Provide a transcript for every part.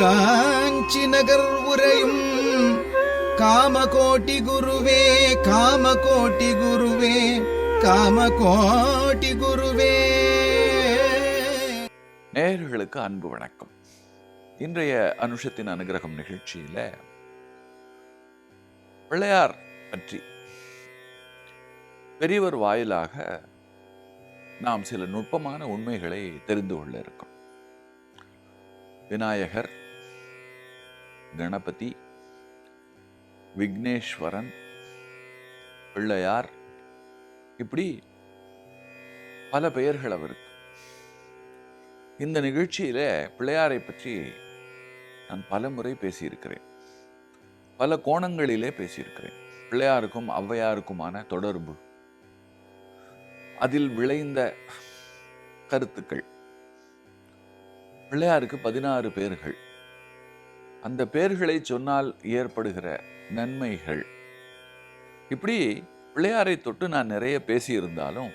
காஞ்சி நகர் உரையும் காமகோட்டி குருவே காமகோட்டி குருவே காமகோட்டி குருவே. நேயர்களுக்கு அன்பு வணக்கம். இன்றைய அனுஷத்தின் அனுகிரகம் நிகழ்ச்சியில பிள்ளையார் பற்றி பெரியவர் வாயிலாக நாம் சில நுட்பமான உண்மைகளை தெரிந்து கொள்ள இருக்கோம். விநாயகர் கணபதி விக்னேஸ்வரன் பிள்ளையார் இப்படி பல பெயர்கள் அவருக்கு. இந்த நிகழ்ச்சியில பிள்ளையாரை பற்றி நான் பல முறை பேசியிருக்கிறேன். பல கோணங்களிலே பேசியிருக்கிறேன். பிள்ளையாருக்கும் ஔவையாருக்குமான தொடர்பு. அதில் விளைந்த கருத்துக்கள். பிள்ளையாருக்கு பதினாறு பேர்கள். அந்த பேர்களை சொன்னால் ஏற்படுகிற நன்மைகள். இப்படி பிள்ளையாரை தொட்டு நான் நிறைய பேசியிருந்தாலும்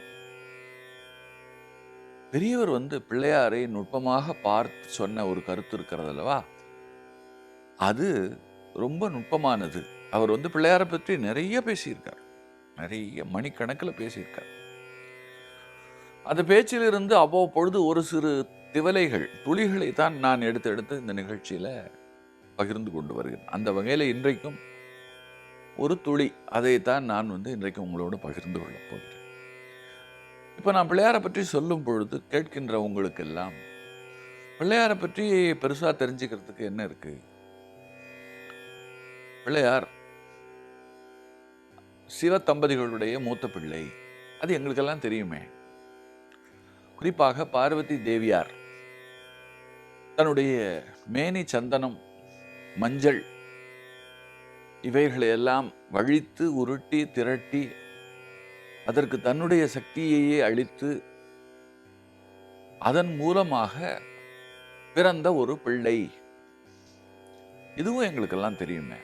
பெரியவர் வந்து பிள்ளையாரை நுட்பமாக பார்த்து சொன்ன ஒரு கருத்து இருக்கிறது அல்லவா? அது ரொம்ப நுட்பமானது. அவர் வந்து பிள்ளையாரை பற்றி நிறைய பேசியிருக்கார். நிறைய மணிக்கணக்கில் பேசியிருக்கார். அந்த பேச்சிலிருந்து அவ்வப்பொழுது ஒரு சிறு திவலைகள் துளிகளை தான் நான் எடுத்து எடுத்து இந்த நிகழ்ச்சியில் பகிர்ந்து கொண்டு வருகிறேன். அந்த வகையில் இன்றைக்கும் ஒரு துளி அதைத்தான் நான் வந்து இன்றைக்கு உங்களோடு பகிர்ந்து கொள்ளப் போகிறேன். இப்போ நான் பிள்ளையாரை பற்றி சொல்லும் பொழுது கேட்கின்ற உங்களுக்கெல்லாம் பிள்ளையாரை பற்றி பெருசாக தெரிஞ்சுக்கிறதுக்கு என்ன இருக்கு? பிள்ளையார் சிவ தம்பதிகளுடைய மூத்த பிள்ளை அது எங்களுக்கெல்லாம் தெரியுமே. குறிப்பாக பார்வதி தேவியார் தன்னுடைய மேனி சந்தனம் மஞ்சள். இவைகளை எல்லாம் வழித்து உருட்டி திரட்டி அதற்கு தன்னுடைய சக்தியையே அளித்து அதன் மூலமாக பிறந்த ஒரு பிள்ளை. இதுவும் எங்களுக்கெல்லாம் தெரியுமே.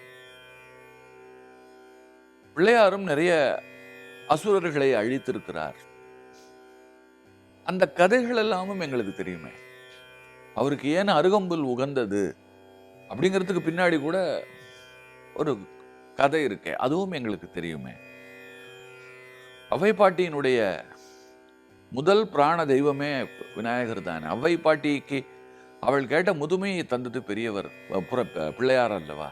பிள்ளையாரும் நிறைய அசுரர்களை அழித்திருக்கிறார். அந்த கதைகள் எல்லாமும் எங்களுக்கு தெரியுமே. அவருக்கு ஏன் அருகம்புல் உகந்தது? அப்படிங்கிறதுக்கு பின்னாடி கூட ஒரு கதை இருக்கே அதுவும் எங்களுக்கு தெரியுமே. அவை பாட்டியினுடைய முதல் பிராண தெய்வமே விநாயகர் தானே. அவை பாட்டிக்கு அவள் கேட்ட முதுமையை தந்தது பெரியவர் பிள்ளையார் அல்லவா?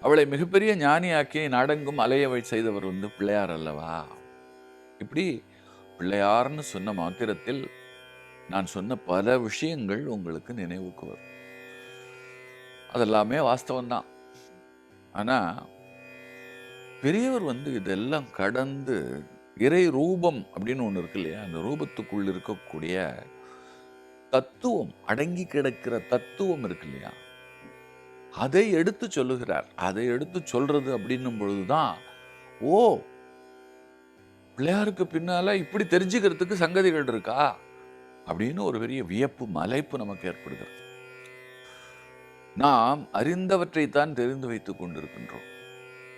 அவளை மிகப்பெரிய ஞானியாக்கி நாடெங்கும் அலையவை செய்தவர் வந்து பிள்ளையார் அல்லவா? இப்படி பிள்ளையார்னு சொன்ன மாத்திரத்தில் நான் சொன்ன பல விஷயங்கள் உங்களுக்கு நினைவுக்கு வரும். அதெல்லாமே வாஸ்தவம்தான். ஆனால் பெரியவர் வந்து இதெல்லாம் கடந்து இறை ரூபம் அப்படின்னு ஒன்று இருக்கு இல்லையா? அந்த ரூபத்துக்குள் இருக்கக்கூடிய தத்துவம் அடங்கி கிடக்கிற தத்துவம் இருக்கு இல்லையா? அதை எடுத்து சொல்லுகிறார். அதை எடுத்து சொல்றது அப்படின்னும் பொழுதுதான் ஓ பிள்ளையாருக்கு பின்னால இப்படி தெரிஞ்சுக்கிறதுக்கு சங்கதிகள் இருக்கா? அப்படின்னு ஒரு பெரிய வியப்பு மலைப்பு நமக்கு ஏற்படுகிறது. நாம் அறிந்தவற்றைத்தான் தெரிந்து வைத்துக் கொண்டிருக்கின்றோம்.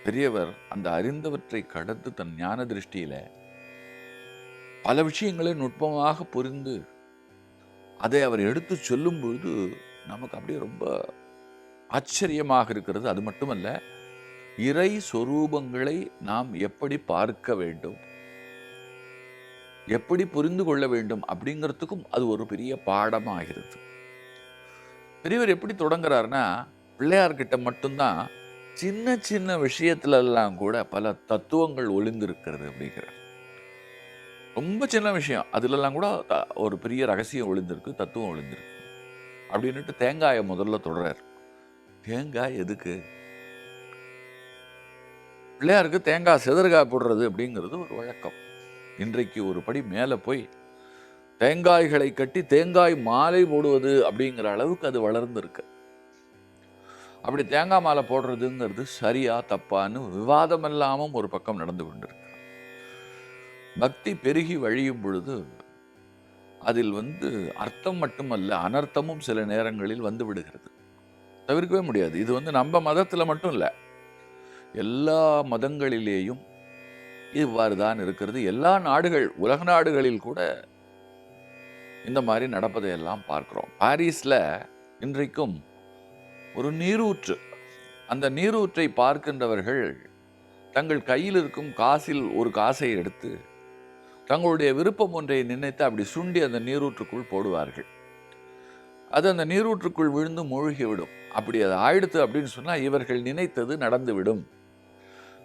பெரியவர் அந்த அறிந்தவற்றை கடந்து தன் ஞான திருஷ்டியில பல விஷயங்களை நுட்பமாக புரிந்து அதை அவர் எடுத்து சொல்லும் பொழுது நமக்கு அப்படியே ரொம்ப ஆச்சரியமாக இருக்கிறது. அது மட்டுமல்ல இறை சொரூபங்களை நாம் எப்படி பார்க்க வேண்டும் எப்படி புரிந்து கொள்ள வேண்டும் அப்படிங்கிறதுக்கும் அது ஒரு பெரிய பாடமாகிறது. பெரியவர் எப்படி தொடங்குறாருன்னா பிள்ளையார்கிட்ட மட்டும்தான் சின்ன சின்ன விஷயத்துல எல்லாம் கூட பல தத்துவங்கள் ஒளிந்திருக்கிறது அப்படிங்கிறார் ரொம்ப சின்ன விஷயம். அதுலெல்லாம் கூட ஒரு பெரிய ரகசியம் ஒளிந்திருக்கு தத்துவம் ஒளிந்திருக்கு. அப்படின்னுட்டு தேங்காயை முதல்ல தொடர்றார் தேங்காய் எதுக்கு? பிள்ளையாருக்கு தேங்காய் செதற்காய் போடுறது அப்படிங்கிறது ஒரு வழக்கம். இன்றைக்கு ஒரு படி மேலே போய் தேங்காய்களை கட்டி தேங்காய் மாலை போடுவது அப்படிங்கிற அளவுக்கு அது வளர்ந்துருக்கு. அப்படி தேங்காய் மாலை போடுறதுங்கிறது சரியா தப்பான்னு விவாதம் இல்லாமல் ஒரு பக்கம் நடந்து கொண்டிருக்கு. பக்தி பெருகி வழியும் பொழுது அதில் வந்து அர்த்தம் மட்டுமல்ல அனர்த்தமும் சில நேரங்களில் வந்து விடுகிறது. தவிர்க்கவே முடியாது. இது வந்து நம்ம மதத்தில் மட்டும் இல்லை. எல்லா மதங்களிலேயும் இவ்வாறு தான் இருக்கிறது. எல்லா நாடுகள் உலக நாடுகளில் கூட இந்த மாதிரி நடப்பதை எல்லாம் பாரிஸில் இன்றைக்கும் ஒரு நீரூற்று. அந்த நீரூற்றை பார்க்கின்றவர்கள் தங்கள் கையில் இருக்கும் காசில் ஒரு காசை எடுத்து தங்களுடைய விருப்பம் ஒன்றை நினைத்து அப்படி சுண்டி அந்த நீரூற்றுக்குள் போடுவார்கள். அது அந்த நீரூற்றுக்குள் விழுந்து மூழ்கிவிடும். அப்படி அது ஆயிடுத்து அப்படின்னு சொன்னால் இவர்கள் நினைத்தது நடந்துவிடும்.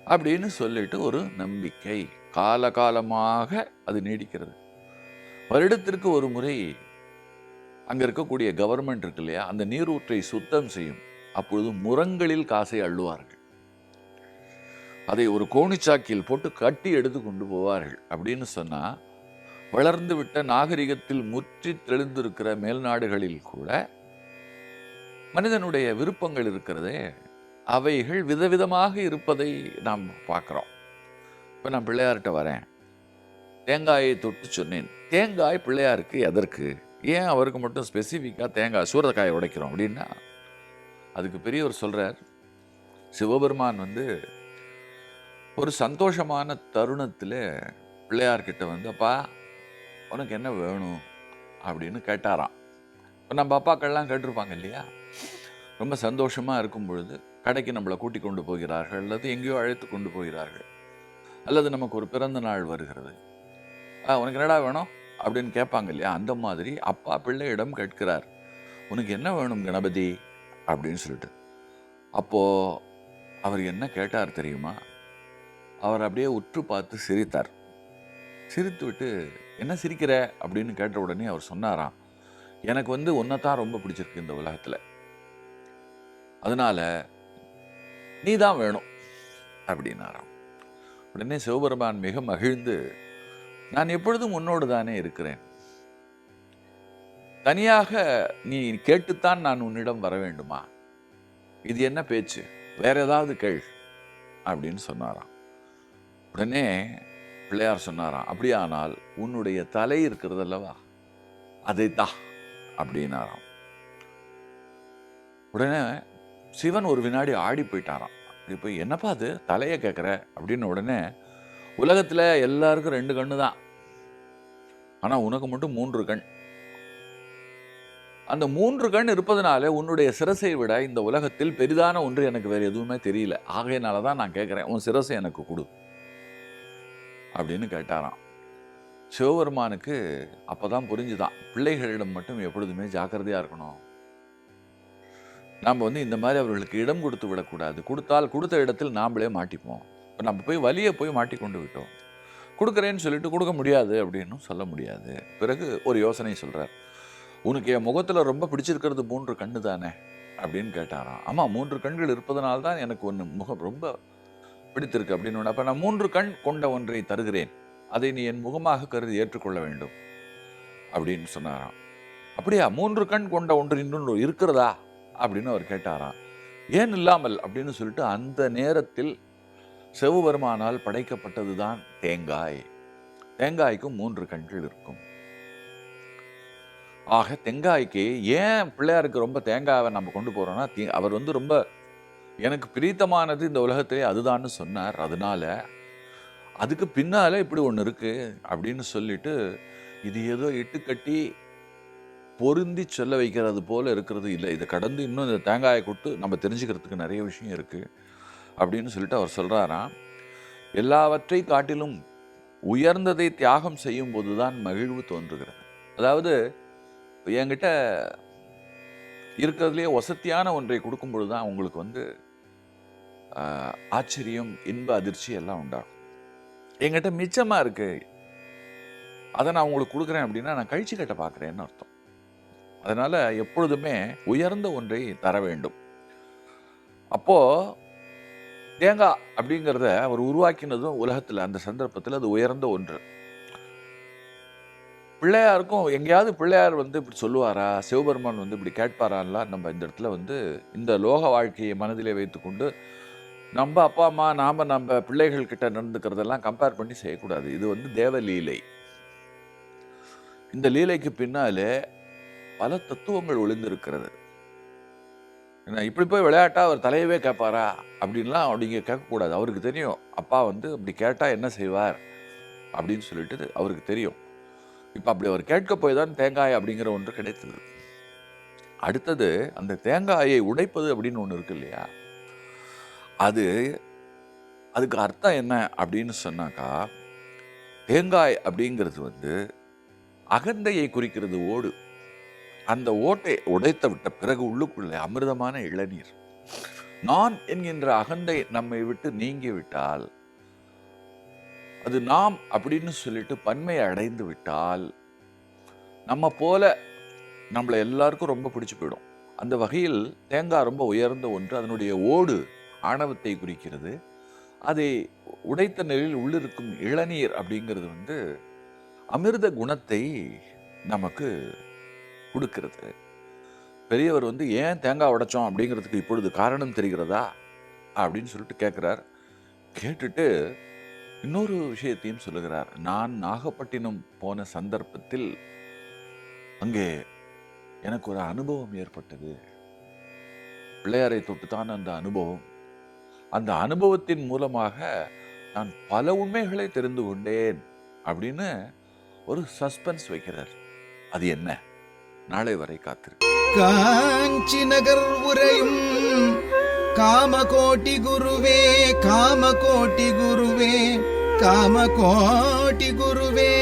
அப்படின்னு சொல்லிட்டு ஒரு நம்பிக்கை. காலகாலமாக அது நீடிக்கிறது. வருடத்திற்கு ஒரு முறை அங்கே இருக்கக்கூடிய கவர்மெண்ட் இருக்கு இல்லையா? அந்த நீரூற்றை சுத்தம் செய்யும். அப்பொழுது முரங்களில் காசை அள்ளுவார்கள். அதை ஒரு கோணிச்சாக்கில் போட்டு கட்டி எடுத்து கொண்டு போவார்கள். அப்படின்னு சொன்னால் வளர்ந்து விட்ட நாகரிகத்தில் முற்றி தெளிந்திருக்கிற மேல்நாடுகளில் கூட மனிதனுடைய விருப்பங்கள் இருக்கிறதே அவைகள் விதவிதமாக இருப்பதை நாம் பார்க்குறோம். இப்போ நான் பிள்ளையார்கிட்ட வரேன். தேங்காயை தொட்டு சொன்னேன். தேங்காய் பிள்ளையாருக்கு எதற்கு? ஏன் அவருக்கு மட்டும் ஸ்பெசிஃபிக்காக தேங்காய் சூரக்காயை உடைக்கிறோம் அப்படின்னா? அதுக்கு பெரியவர் சொல்கிறார் சிவபெருமான் வந்து ஒரு சந்தோஷமான தருணத்தில் பிள்ளையார்கிட்ட வந்து அப்பா உனக்கு என்ன வேணும்? அப்படின்னு கேட்டாராம். இப்போ நம்ம அப்பாக்கள்லாம் கேட்டிருப்பாங்க இல்லையா? ரொம்ப சந்தோஷமாக இருக்கும் பொழுது கடைக்கு நம்மளை கூட்டி கொண்டு போகிறார்கள் அல்லது எங்கேயோ அழைத்து கொண்டு போகிறார்கள். அல்லது நமக்கு ஒரு பிறந்த நாள் வருகிறது. உனக்கு என்னடா வேணும்? அப்படின்னு கேட்பாங்க இல்லையா அந்த மாதிரி அப்பா பிள்ளையிடம் கேட்கிறார். உனக்கு என்ன வேணும் கணபதி? அப்படின்னு சொல்லிட்டு. அப்போது அவர் என்ன கேட்டார் தெரியுமா? அவர் அப்படியே உற்று பார்த்து சிரித்தார். சிரித்து விட்டு என்ன சிரிக்கிற? அப்படின்னு கேட்ட உடனே அவர் சொன்னாராம். எனக்கு வந்து தான் ரொம்ப பிடிச்சிருக்கு இந்த உலகத்தில். அதனால நீ தான் வேணும். அப்படின்னாராம். உடனே சிவபெருமான் மிக மகிழ்ந்து நான் எப்பொழுதும் உன்னோடு தானே இருக்கிறேன். தனியாக நீ கேட்டுத்தான் நான் உன்னிடம் வர வேண்டுமா? இது என்ன பேச்சு? வேற ஏதாவது கேள் அப்படின்னு சொன்னாராம். உடனே பிள்ளையார் சொன்னாராம் அப்படியானால் உன்னுடைய தலை இருக்கிறது அல்லவா? அதை தா அப்படின்னாராம். உடனே சிவன் ஒரு வினாடி ஆடி போயிட்டாராம். இப்போ என்னப்பா அது தலையை கேட்குற அப்படின்னு உடனே உலகத்தில் எல்லாருக்கும் ரெண்டு கண்ணு தான் ஆனால் உனக்கு மட்டும் மூன்று கண். அந்த மூன்று கண் இருப்பதனால உன்னுடைய சிரசை விட இந்த உலகத்தில் பெரிதான ஒன்று எனக்கு வேறு எதுவுமே தெரியல. ஆகையினால தான் நான் கேட்குறேன் உன் சிரசை எனக்கு கொடு. அப்படின்னு கேட்டாராம். சிவபெருமானுக்கு அப்பதான் புரிஞ்சுதான் பிள்ளைகளிடம் மட்டும் எப்பொழுதுமே ஜாக்கிரதையாக இருக்கணும். நாம் வந்து இந்த மாதிரி அவர்களுக்கு இடம் கொடுத்து விடக்கூடாது. கொடுத்தால் கொடுத்த இடத்தில் நாம்ளே மாட்டிப்போம். இப்போ நம்ம போய் வலியை போய் மாட்டிக்கொண்டு விட்டோம். கொடுக்குறேன்னு சொல்லிட்டு கொடுக்க முடியாது அப்படின்னும் சொல்ல முடியாது. பிறகு ஒரு யோசனை சொல்கிறார் உனக்கு என் முகத்தில் ரொம்ப பிடிச்சிருக்கிறது மூன்று கண்ணு தானே? அப்படின்னு கேட்டாராம். ஆமாம் மூன்று கண்கள் இருப்பதனால் தான் எனக்கு ஒன்று முகம் ரொம்ப பிடித்திருக்கு அப்படின்னு அப்போ நான் மூன்று கண் கொண்ட ஒன்றை தருகிறேன். அதை நீ என் முகமாக கருதி ஏற்றுக்கொள்ள வேண்டும். அப்படின்னு சொன்னாராம். அப்படியா மூன்று கண் கொண்ட ஒன்று இன்னொன்று இருக்கிறதா? அப்படின்னு அவர் கேட்டாராம். ஏன் இல்லாமல்? அப்படின்னு சொல்லிட்டு அந்த நேரத்தில் சிவபெருமானால் படைக்கப்பட்டதுதான் தேங்காய். தேங்காய்க்கும் மூன்று கண்கள் இருக்கும். ஆக தேங்காய்க்கு ஏன் பிள்ளையாருக்கு ரொம்ப தேங்காவை நம்ம கொண்டு போகிறோன்னா அவர் வந்து ரொம்ப எனக்கு பிரித்தமானது இந்த உலகத்திலே அதுதான்னு சொன்னார். அதனால அதுக்கு பின்னால இப்படி ஒன்று இருக்குது அப்படின்னு சொல்லிட்டு இது ஏதோ இட்டுக்கட்டி பொருந்தி சொல்ல வைக்கிறது போல இருக்கிறது இல்லை. இதை கடந்து இன்னும் இந்த தேங்காயை கொடுத்து நம்ம தெரிஞ்சுக்கிறதுக்கு நிறைய விஷயம் இருக்குது அப்படின்னு சொல்லிட்டு அவர் சொல்கிறாராம் எல்லாவற்றை காட்டிலும் உயர்ந்ததை தியாகம் செய்யும் போதுதான் மகிழ்வு தோன்றுகிறது. அதாவது என்கிட்ட இருக்கிறதுலே வசத்தியான ஒன்றை கொடுக்கும் பொழுது தான் உங்களுக்கு வந்து ஆஹ், ஆச்சரியம் இன்ப அதிர்ச்சி எல்லாம் உண்டாகும். என்கிட்ட மிச்சமாக இருக்கு அதை நான் உங்களுக்கு கொடுக்குறேன் அப்படின்னா நான் கழிச்சு கட்ட பார்க்குறேன்னு அர்த்தம். அதனால எப்பொழுதுமே உயர்ந்த ஒன்றை தர வேண்டும். அப்போ தேங்காய் அப்படிங்கிறத அவர் உருவாக்கினதும் உலகத்தில் அந்த சந்தர்ப்பத்தில் அது உயர்ந்த ஒன்று. பிள்ளையாருக்கும் எங்கேயாவது பிள்ளையார் வந்து இப்படி சொல்லுவாரா? சிவபெருமான் வந்து இப்படி கேட்பாரான்லாம் நம்ம இந்த இடத்துல வந்து இந்த லோக வாழ்க்கையை மனதிலே வைத்துக்கொண்டு நம்ம அப்பா அம்மா நாம் நம்ம பிள்ளைகள் கிட்ட நடந்துக்கிறதெல்லாம் கம்பேர் பண்ணி செய்யக்கூடாது. இது வந்து தேவ லீலை. இந்த லீலைக்கு பின்னாலே பல தத்துவங்கள் ஒளிந்திருக்கிறது. என்ன இப்படி போய் விளையாட்டா அவர் தலையவே கேட்பாரா? அப்படின்லாம் அப்படிங்க கேட்கக்கூடாது. அவருக்கு தெரியும். அப்பா வந்து அப்படி கேட்டால் என்ன செய்வார்? அப்படின்னு சொல்லிட்டு அவருக்கு தெரியும். இப்போ அப்படி அவர் கேட்க போய் தான் தேங்காய் அப்படிங்கிற ஒன்று கிடைத்தது. அடுத்தது அந்த தேங்காயை உடைப்பது அப்படின்னு ஒன்று இருக்கு இல்லையா? அது அதுக்கு அர்த்தம் என்ன அப்படின்னு சொன்னாக்கா தேங்காய் அப்படிங்கிறது வந்து அகந்தையை குறிக்கிறது ஓடு. அந்த ஓட்டை உடைத்து விட்ட பிறகு உள்ளுக்குள்ளே அமிர்தமான இளநீர். நான் என்கின்ற அகந்தை நம்மை விட்டு நீங்கி விட்டால் அது நாம் அப்படின்னு சொல்லிட்டு பன்மை அடைந்து விட்டால் நம்ம போல நம்மளை எல்லாருக்கும் ரொம்ப பிடிச்சு போயிடும். அந்த வகையில் தேங்காய் ரொம்ப உயர்ந்த ஒன்று அதனுடைய ஓடு ஆணவத்தை குறிக்கிறது. அதை உடைத்த நிலையில் உள்ளிருக்கும் இளநீர் அப்படிங்கிறது வந்து அமிர்த குணத்தை நமக்கு கொடுக்கிறது. பெரியவர் வந்து ஏன் தேங்காய் உடைச்சோம்? அப்படிங்கிறதுக்கு இப்பொழுது காரணம் தெரிகிறதா? அப்படின்னு சொல்லிட்டு கேட்குறார் கேட்டுட்டு இன்னொரு விஷயத்தையும் சொல்லுகிறார். நான் நாகப்பட்டினம் போன சந்தர்ப்பத்தில் அங்கே எனக்கு ஒரு அனுபவம் ஏற்பட்டது. பிள்ளையாரை தொட்டுத்தான் அந்த அனுபவம். அந்த அனுபவத்தின் மூலமாக நான் பல உண்மைகளை தெரிந்து கொண்டேன். அப்படின்னு ஒரு சஸ்பென்ஸ் வைக்கிறார். அது என்ன? நாளை வரை காத்திரு காஞ்சி நகர் உரையும் காமகோட்டி குருவே காமகோட்டி குருவே காமகோட்டி குருவே.